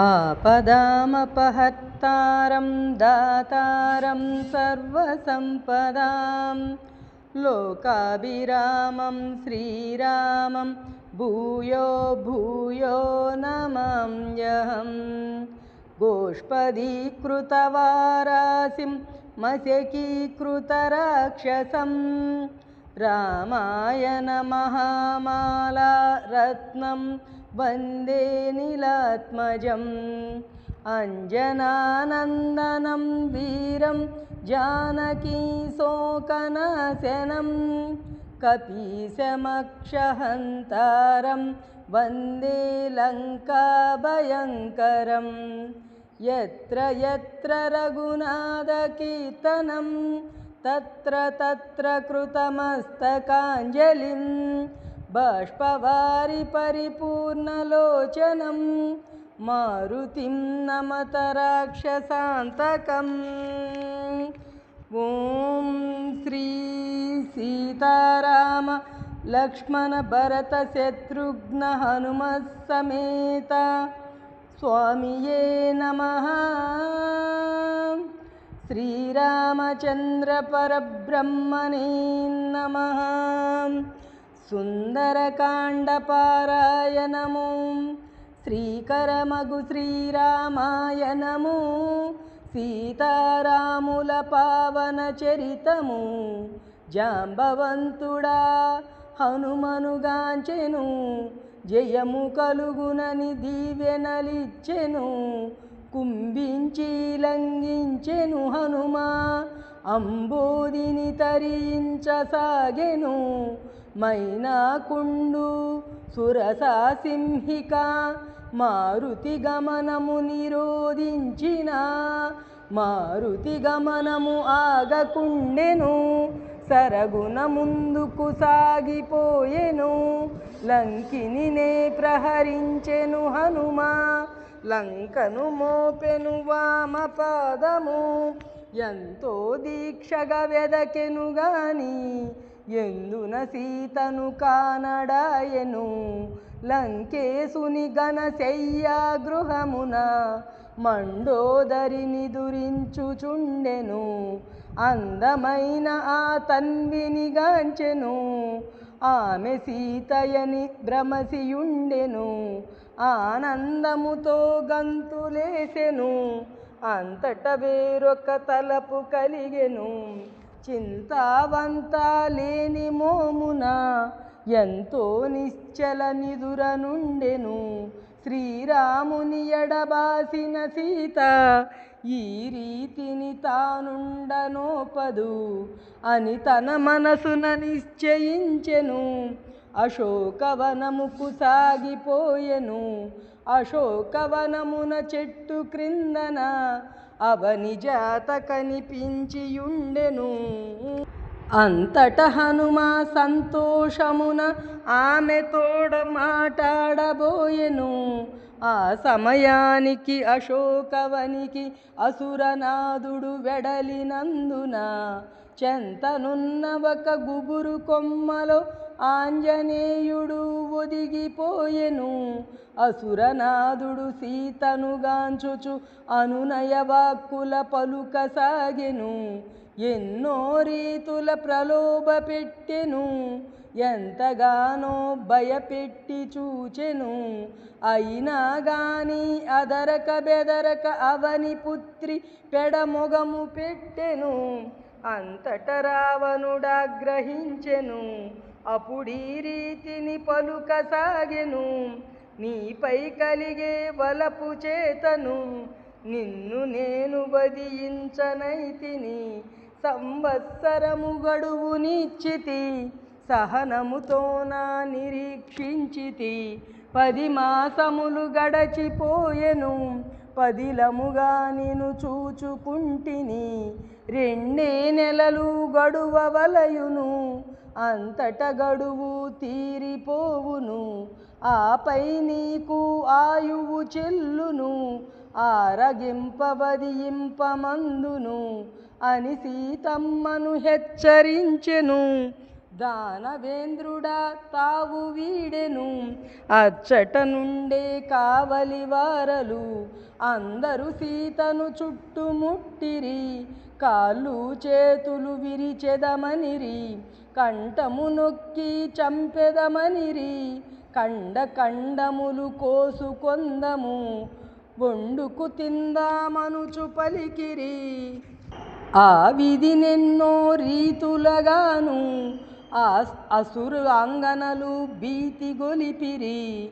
आपदामपहर्तारं दातारं सर्वसम्पदां लोकाभिरामं श्रीरामं भूयो भूयो नमाम्यहम् गोष्पदीकृतवारासिं मशकीकृतराक्षसं रामायणमहामाला रत्नं वन्दे नीलात्मजम्। अञ्जनानन्दनं वीरं जानकीशोकनाशनं कपीशमक्षहन्तारं वन्दे लङ्काभयङ्करं। यत्र यत्र रघुनाथकीर्तनं तत्र तत्र कृतमस्तकाञ्जलिं बाष्पवारि परिपूर्णलोचनं मारुतिं नमत राक्षसान्तकम् ॐ श्री सीताराम लक्ष्मणभरतशत्रुघ्न हनुमत्समेत स्वामिये नमः। श्रीरामचन्द्रपरब्रह्मणे नमः సుందరకాండపారాయణము. శ్రీకరమగు శ్రీరామాయణము. సీతారాముల పావన చరితము. జాంబవంతుడా హనుమనుగాంచెను. జయము కలుగునని దీవెనలిచ్చెను కుంభించి లంఘించెను హనుమా. అంబోదిని తరించసాగెను. మైనాకుండు సురసాసింహిక మారుతి గమనము నిరోధించిన మారుతి గమనము ఆగకుండెను సరగున ముందుకు సాగిపోయెను లంకిని నే ప్రహరించెను హనుమా లంకను మోపెను వామ పాదము ఎంతో దీక్షగా వెదకెను గాని ఎందున సీతను కానడాయెను లంకేశుని ఘనశయ్యా గృహమున మండోదరిని దురించుచుండెను అందమైన ఆ తన్విని గాంచెను ఆమె సీతయని భ్రమసియుండెను ఆనందముతో గంతులేసెను అంతట వేరొక తలపు కలిగెను. చింతావంత లేని మోమున ఎంతో నిశ్చల నిదుర నుండెను. శ్రీరాముని ఎడబాసిన సీత ఈ రీతిని తానుండనోపదు అని తన మనసున నిశ్చయించెను. అశోకవనముకు సాగిపోయెను. అశోకవనమున చెట్టు క్రిందన అవనిజాత కనిపించియుండెను అంతట హనుమ సంతోషమున ఆమె తోడ మాట్లాడబోయెను ఆ సమయానికి అశోకవనికి అసురనాథుడు వెడలినందున చెంతనున్న ఒక గుబురు కొమ్మలో ఆంజనేయుడు ఒదిగిపోయెను. అసురనాథుడు సీతను గాంచుచు అనునయ వాక్కుల పలుక సాగెను. ఎన్నో రీతుల ప్రలోభ పెట్టెను. ఎంతగానో భయపెట్టి చూచెను. అయినా గాని అదరక బెదరక అవని పుత్రి పెడమొగము పెట్టెను. అంతట రావణుడాగ్రహించెను అప్పుడీ రీతిని పలుక సాగెను నీపై కలిగే వలపు చేతను నిన్ను నేను వదియించనైతిని సంవత్సరము గడువు నిచ్చితి సహనముతో నా నిరీక్షించితి. పది మాసములు గడచిపోయెను. పదిలముగా నేను చూచుకుంటిని. రెండే నెలలు గడువవలయును అంతట గడువు తీరిపోవును. ఆపై నీకు ఆయువు చెల్లును ఆరగింపవదియింపమందును అని సీతమ్మను హెచ్చరించెను. దానవేంద్రుడా తావు వీడెను. అచ్చట నుండే కావలి వారలు. అందరూ సీతను చుట్టుముట్టిరి. కాళ్ళు చేతులు విరిచెదమనిరి. కంఠము నొక్కి చంపెదమనిరి. కండ కండములు కోసుకొందము. వండుకు తిందామనుచు పలికిరి. ఆ విధినెన్నో రీతులగాను. అసురు అంగనలు భీతి గొలిపిరి.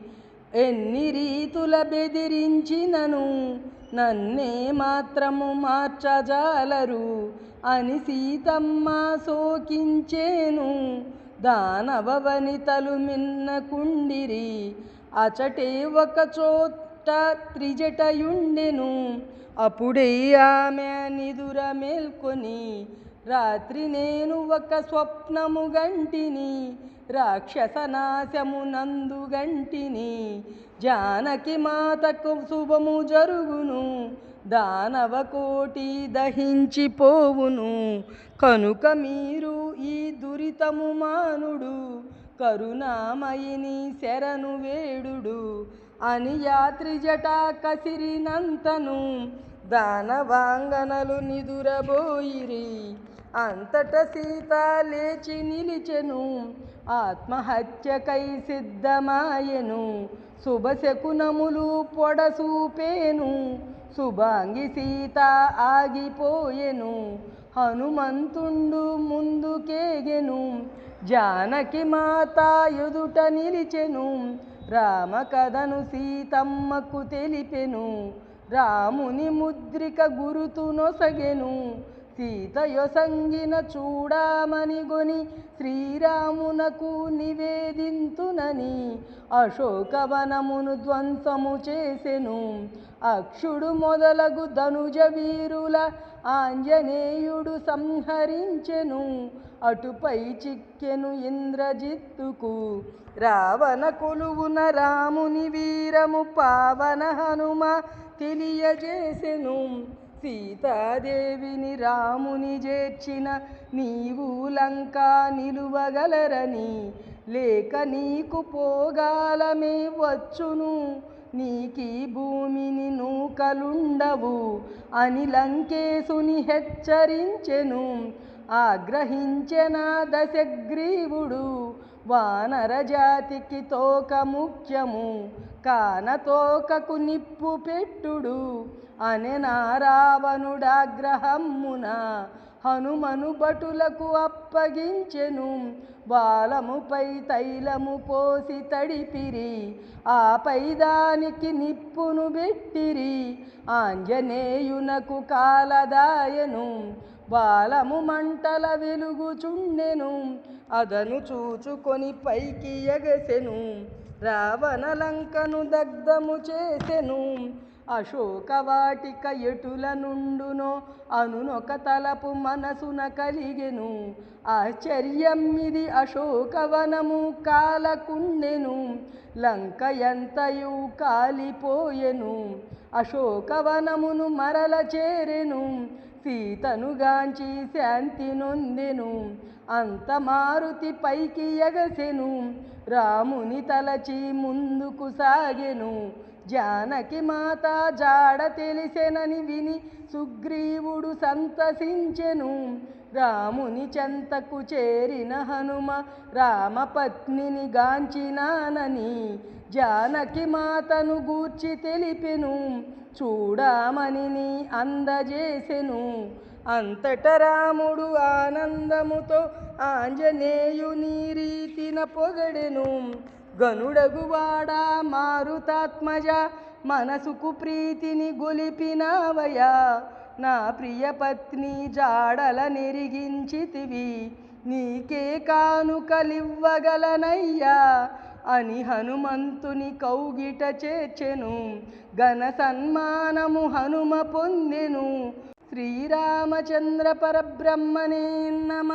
ఎన్ని రీతుల బెదిరించినను? నన్నే మాత్రము మార్చజాలరు. అని సీతమ్మ సోకించేను దానవ వనితలు మిన్నకుండిరి అచటే ఒక చోట త్రిజటయుండెను. అప్పుడే ఆమె నిదుర మేల్కొని రాత్రి నేను ఒక స్వప్నము గంటిని రాక్షస నాశము నందు గంటిని. జానకి మాతకు శుభము జరుగును దానవ కోటి దహించిపోవును కనుక మీరు ఈ దురితము మానుడు కరుణామయిని శరణు వేడుడు. అని యాత్రి జటా కసిరినంతను దానవాంగనలు నిదురబోయిరి. అంతట సీత లేచి నిలిచెను. ఆత్మహత్యకై సిద్ధమాయెను. శుభశకునములు పొడసూపేను. శుభాంగి సీత ఆగిపోయెను. హనుమంతుండు ముందుకేగెను. జానకి మాత ఎదుట నిలిచెను. రామ కథను సీతమ్మకు తెలిపెను. రాముని ముద్రిక గురుతు నొసగెను సీతయొసంగిన చూడామని గొని శ్రీరామునకు నివేదింతునని అశోకవనమును ధ్వంసము చేసెను. అక్షుడు మొదలగు ధనుజ వీరుల ఆంజనేయుడు సంహరించెను. అటుపై చిక్కెను ఇంద్రజిత్తుకు రావణ కొలువున రాముని వీరము పావన హనుమ తెలియజేసెను సీతాదేవిని రాముని చేర్చిన నీవు లంక నిలువగలరని లేక నీకు పోగాలమే వచ్చును. నీకీ భూమిని నూకలుండవు అని లంకేశుని హెచ్చరించెను. ఆగ్రహించెన దశగ్రీవుడు? వానర జాతికి తోక ముఖ్యము. కాన తోకకు నిప్పు పెట్టుడు అనే రావణుడాగ్రహమ్మున హనుమను భటులకు అప్పగించెను. బాలముపై తైలము పోసి తడిపిరి ఆపై దానికి నిప్పును పెట్టిరి. ఆంజనేయునకు కాలదాయను బాలము మంటల వెలుగుచుండెను అదను చూచుకొని పైకి ఎగసెను రావణ లంకను దగ్ధము చేసెను. అశోకవాటిక ఎటుల నుండునో అనునొక తలపు మనసున కలిగెను. ఆశ్చర్యం ఇది అశోకవనము కాలకుండెను లంక ఎంతయు కాలిపోయెను. అశోకవనమును మరల చేరెను సీతను గాంచి శాంతి నొందెను అంత మారుతి పైకి ఎగసెను రాముని తలచి ముందుకు సాగెను. జానకి మాత జాడ తెలిసెనని విని సుగ్రీవుడు సంతసించెను. రాముని చెంతకు చేరిన హనుమ రామపత్నిని గాంచినానని జానకి మాతను గూర్చి తెలిపెను. చూడమని అందజేసెను. అంతట రాముడు ఆనందముతో ఆంజనేయుని రీతిన పొగడెను. గనుడగువాడా మారుతాత్మజ మనసుకు ప్రీతిని గొలిపినావయా నా ప్రియ పత్ని జాడల నెరిగించితివి నీకే కానుకలివ్వగలనయ్యా. అని హనుమంతుని కౌగిట చేర్చెను ఘన సన్మానము హనుమ పొందెను. శ్రీరామచంద్ర పరబ్రహ్మణే నమ.